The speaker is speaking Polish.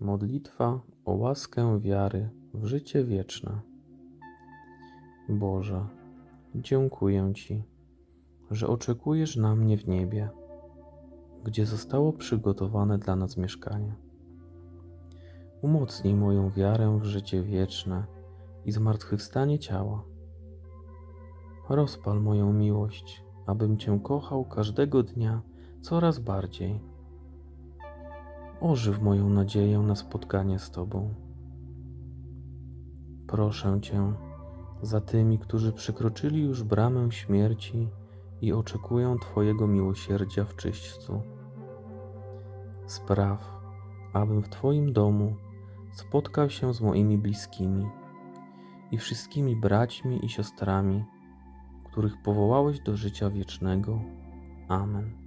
Modlitwa o łaskę wiary w życie wieczne. Boże, dziękuję Ci, że oczekujesz na mnie w niebie, gdzie zostało przygotowane dla nas mieszkanie. Umocnij moją wiarę w życie wieczne i zmartwychwstanie ciała. Rozpal moją miłość, abym Cię kochał każdego dnia coraz bardziej. Ożyw moją nadzieję na spotkanie z Tobą. Proszę Cię za tymi, którzy przekroczyli już bramę śmierci i oczekują Twojego miłosierdzia w czyśćcu. Spraw, abym w Twoim domu spotkał się z moimi bliskimi i wszystkimi braćmi i siostrami, których powołałeś do życia wiecznego. Amen.